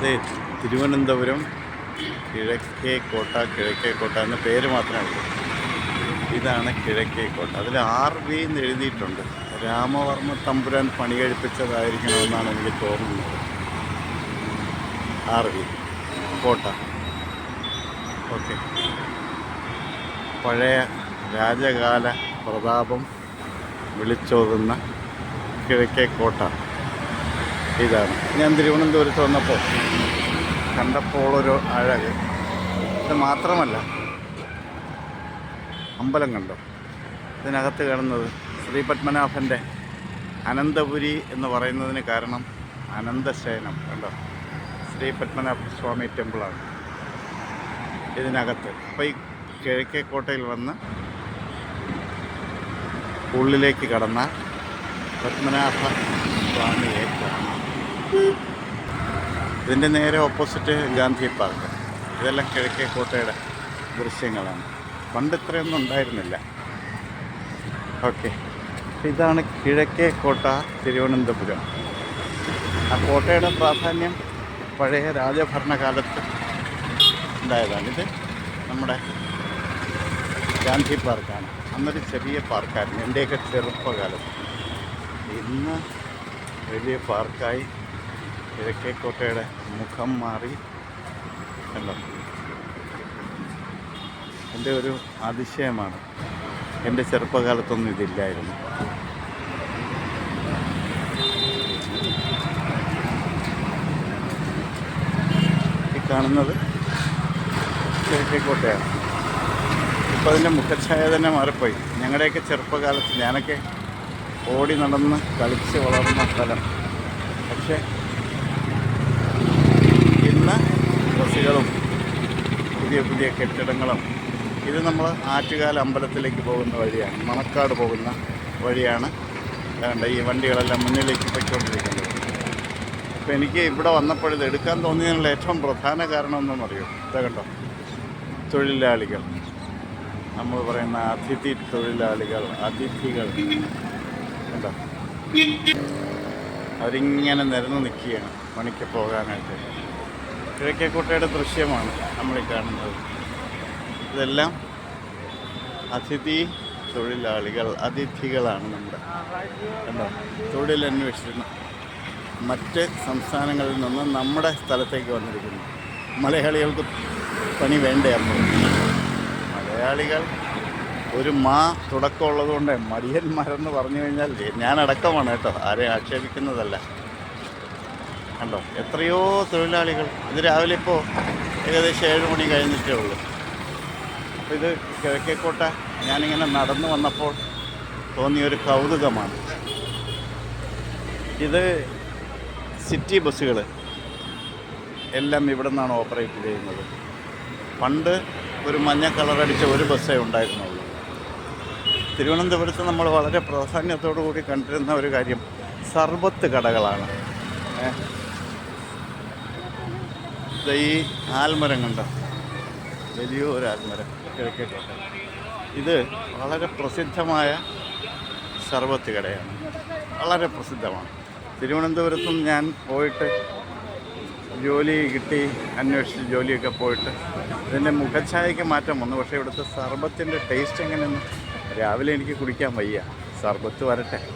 ഇത് തിരുവനന്തപുരം കിഴക്കേ കോട്ട കിഴക്കേ കോട്ട എന്ന പേര് മാത്രമേ ഉള്ളൂ. ഇതാണ് കിഴക്കേ കോട്ട. അതിൽ ആർ വി എന്ന് എഴുതിയിട്ടുണ്ട്. രാമവർമ്മ തമ്പുരാൻ പണി കഴിപ്പിച്ചതായിരിക്കണമെന്നാണ് എനിക്ക് തോന്നുന്നത്. ആർ വി കോട്ട. ഓക്കെ പഴയ രാജകാല പ്രതാപം വിളിച്ചോതുന്ന കിഴക്കേ കോട്ട. ഇതാണ്. ഞാൻ തിരുവനന്തപുരത്ത് വന്നപ്പോൾ കണ്ടപ്പോൾ ഒരു അഴക്. ഇത് മാത്രമല്ല അമ്പലം കണ്ടോ? ഇതിനകത്ത് കാണുന്നത് ശ്രീ പത്മനാഭന്റെ അനന്തപുരി എന്ന് പറയുന്നതിന് കാരണം അനന്തശയനം കണ്ടോ? ശ്രീ പത്മനാഭ സ്വാമി ടെമ്പിളാണ് ഇതിനകത്ത് അപ്പോൾ ഈ കിഴക്കേക്കോട്ടയിൽ വന്ന് ഉള്ളിലേക്ക് കടന്ന പത്മനാഭ സ്വാമിയെ കാണാം. ഇതിന്റെ നേരെ ഓപ്പോസിറ്റ് ഗാന്ധി പാർക്ക് ഇതെല്ലാം കിഴക്കേ കോട്ടയുടെ ദൃശ്യങ്ങളാണ്. പണ്ട് ഇത്രയൊന്നും ഉണ്ടായിരുന്നില്ല. ഓക്കെ ഇതാണ് കിഴക്കേ കോട്ട തിരുവനന്തപുരം. ആ കോട്ടയുടെ പ്രാധാന്യം പഴയ രാജഭരണകാലത്ത് ഉണ്ടായതാണ്. ഇത് നമ്മുടെ ഗാന്ധി പാർക്കാണ് അന്നൊരു ചെറിയ പാർക്കായിരുന്നു എന്റെയൊക്കെ ചെറുപ്പകാലത്ത്. ഇന്ന് വലിയ പാർക്കായി കിഴക്കേക്കോട്ടയുടെ മുഖം മാറി. കണ്ടോ? എന്റെ ഒരു അതിശയമാണ്. എന്റെ ചെറുപ്പകാലത്തൊന്നും ഇതില്ലായിരുന്നു. ഈ കാണുന്നത് കിഴക്കേക്കോട്ടയാണ് ഇപ്പോൾ അതിന്റെ മുഖഛായ തന്നെ മാറിപ്പോയി. ഞങ്ങളുടെയൊക്കെ ചെറുപ്പകാലത്ത് ഞാനൊക്കെ ഓടി നടന്ന് കളിച്ച് വളർന്ന സ്ഥലം. പക്ഷേ ഇന്ന് ബസ്സുകളും പുതിയ പുതിയ കെട്ടിടങ്ങളും. ഇത് നമ്മൾ ആറ്റുകാല അമ്പലത്തിലേക്ക് പോകുന്ന വഴിയാണ്. മണക്കാട് പോകുന്ന വഴിയാണ്. വേണ്ട ഈ വണ്ടികളെല്ലാം മുന്നിലേക്ക് പോയിക്കൊണ്ടിരിക്കുന്നത്. അപ്പോൾ എനിക്ക് ഇവിടെ വന്നപ്പോൾ ഇത് എടുക്കാൻ തോന്നിയതിനുള്ള ഏറ്റവും പ്രധാന കാരണം എന്തെന്ന് അറിയോ? ഇതാ കണ്ടോ? തൊഴിലാളികൾ. നമ്മൾ പറയുന്ന അതിഥി തൊഴിലാളികൾ അതിഥികൾ. കണ്ടോ? അവരിങ്ങനെ നിരന്ന് നിൽക്കുകയാണ് പണിക്ക് പോകാനായിട്ട്. കിഴക്കേക്കോട്ടയുടെ ദൃശ്യമാണ് നമ്മൾ ഈ കാണുന്നത്. ഇതെല്ലാം അതിഥി തൊഴിലാളികൾ അതിഥികളാണ് നമ്മുടെ കണ്ടോ? തൊഴിലന്വേഷിക്കുന്ന മറ്റ് സംസ്ഥാനങ്ങളിൽ നിന്ന് നമ്മുടെ സ്ഥലത്തേക്ക് വന്നിരിക്കുന്നു. മലയാളികൾക്ക് പണി വേണ്ടേ അപ്പോൾ മലയാളികൾ ഒരു മാ തുടക്കമുള്ളതുകൊണ്ട് മടിയന്മാരെന്ന് പറഞ്ഞു കഴിഞ്ഞാൽ ഞാനടക്കമാണ് കേട്ടോ. ആരെയും ആക്ഷേപിക്കുന്നതല്ല. കണ്ടോ? എത്രയോ തൊഴിലാളികൾ. ഇത് രാവിലെ ഇപ്പോൾ ഏകദേശം ഏഴ് മണി കഴിഞ്ഞിട്ടേ ഉള്ളൂ. അപ്പോൾ ഇത് കിഴക്കേക്കോട്ട. ഞാനിങ്ങനെ നടന്നു വന്നപ്പോൾ തോന്നിയൊരു കൗതുകമാണ്. ഇത് സിറ്റി ബസ്സുകൾ എല്ലാം ഇവിടെ നിന്നാണ് ഓപ്പറേറ്റ് ചെയ്യുന്നത്. പണ്ട് ഒരു മഞ്ഞ കളറടിച്ച ഒരു ബസ്സേ ഉണ്ടായിരുന്നുള്ളൂ. തിരുവനന്തപുരത്ത് നമ്മൾ വളരെ പ്രാധാന്യത്തോടു കൂടി കണ്ടിരുന്ന ഒരു കാര്യം സർബത്ത് കടകളാണ്. ഈ ആൽമരം കണ്ടോ? വലിയൊരു ആൽമരം. കിഴക്കേക്കോട്ട. ഇത് വളരെ പ്രസിദ്ധമായ സർബത്ത് കടയാണ്. വളരെ പ്രസിദ്ധമാണ്. തിരുവനന്തപുരത്തും ഞാൻ പോയിട്ട് ജോലി കിട്ടി അന്വേഷിച്ച് ജോലിയൊക്കെ പോയിട്ട്. ഇതിന്റെ മുഖഛായയ്ക്ക് മാറ്റം വന്നു. പക്ഷേ ഇവിടുത്തെ സർബത്തിന്റെ ടേസ്റ്റ് എങ്ങനെയെന്ന് രാവിലെ എനിക്ക് കുടിക്കാൻ വയ്യ. സർബത്ത് വരട്ടെ.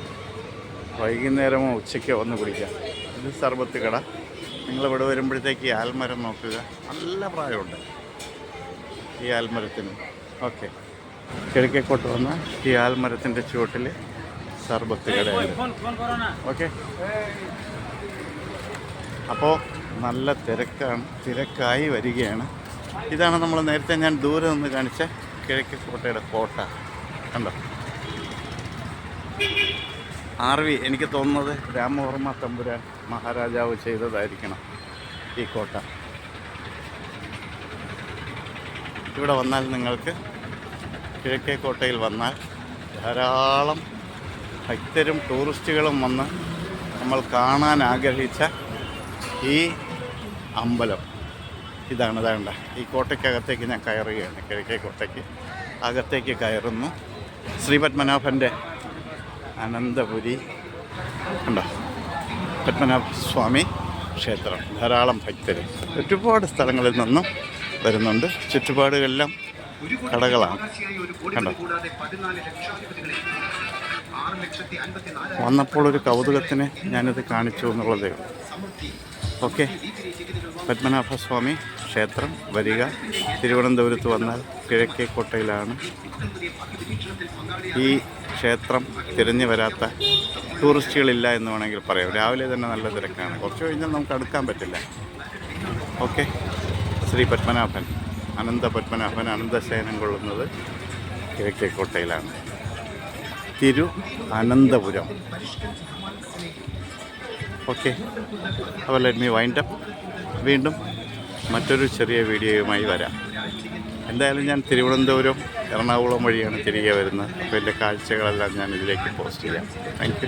വൈകുന്നേരമോ ഉച്ചയ്ക്കോ ഒന്ന് കുടിക്കാം. ഇത് സർബത്ത് കട. നിങ്ങളിവിടെ വരുമ്പോഴത്തേക്ക് ഈ ആൽമരം നോക്കുക. നല്ല പ്രായമുണ്ട്. ഈ ആൽമരത്തിന്. ഓക്കെ. കിഴക്കേക്കോട്ട് വന്ന ഈ ആൽമരത്തിന്റെ ചുവട്ടിൽ സർബത്ത് ഓക്കെ. അപ്പോൾ നല്ല തിരക്കാണ്. തിരക്കായി വരികയാണ്. ഇതാണ് നമ്മൾ നേരത്തെ ഞാൻ ദൂരെ നിന്ന് കാണിച്ച കിഴക്കേക്കോട്ടയുടെ കോട്ട. കണ്ടോ? ആർ വി എനിക്ക് തോന്നുന്നത് രാമവർമ്മ തമ്പുരാൻ മഹാരാജാവ് ചെയ്തതായിരിക്കണം. ഈ കോട്ട. ഇവിടെ വന്നാൽ നിങ്ങൾക്ക് കിഴക്കേ കോട്ടയിൽ വന്നാൽ ധാരാളം ഭക്തരും ടൂറിസ്റ്റുകളും വന്ന് നമ്മൾ കാണാൻ ആഗ്രഹിച്ച ഈ അമ്പലം. ഇതാണ് ഇതാണ്ട. ഈ കോട്ടയ്ക്കകത്തേക്ക് ഞാൻ കയറുകയാണ്. കിഴക്കേ കോട്ടയ്ക്ക് അകത്തേക്ക് കയറുന്നു. ശ്രീ പത്മനാഭന്റെ അനന്തപുരി. ഉണ്ടോ പത്മനാഭ സ്വാമി ക്ഷേത്രം ധാരാളം ഭക്തർ ഒരുപാട് സ്ഥലങ്ങളിൽ നിന്നും വരുന്നുണ്ട്. ചുറ്റുപാടുകളെല്ലാം കടകളാണ്. കണ്ടോ? വന്നപ്പോൾ ഒരു കൗതുകത്തിന് ഞാനിത് കാണിച്ചു എന്നുള്ളതേ ഓക്കെ. പത്മനാഭസ്വാമി ക്ഷേത്രം വരിക. തിരുവനന്തപുരത്ത് വന്നാൽ കിഴക്കേക്കോട്ടയിലാണ്. ഈ ക്ഷേത്രം തിരഞ്ഞു വരാത്ത ടൂറിസ്റ്റുകളില്ല എന്ന് വേണമെങ്കിൽ പറയാം. രാവിലെ തന്നെ നല്ല തിരക്കാണ്. കുറച്ച് കഴിഞ്ഞാൽ നമുക്ക് അടുക്കാൻ പറ്റില്ല. ഓക്കെ. ശ്രീ പത്മനാഭൻ അനന്ത പത്മനാഭൻ അനന്തശയനം കൊള്ളുന്നത് കിഴക്കേക്കോട്ടയിലാണ് തിരു അനന്തപുരം. ഓക്കെ. അപ്പോൾ ലെറ്റ് മീ വൈൻഡപ്പ് വീണ്ടും മറ്റൊരു ചെറിയ വീഡിയോയുമായി വരാം. എന്തായാലും ഞാൻ തിരുവനന്തപുരം എറണാകുളം വഴിയാണ് തിരികെ വരുന്നത്. അപ്പോൾ എന്റെ കാഴ്ചകളെല്ലാം ഞാൻ ഇതിലേക്ക് പോസ്റ്റ് ചെയ്യാം. താങ്ക്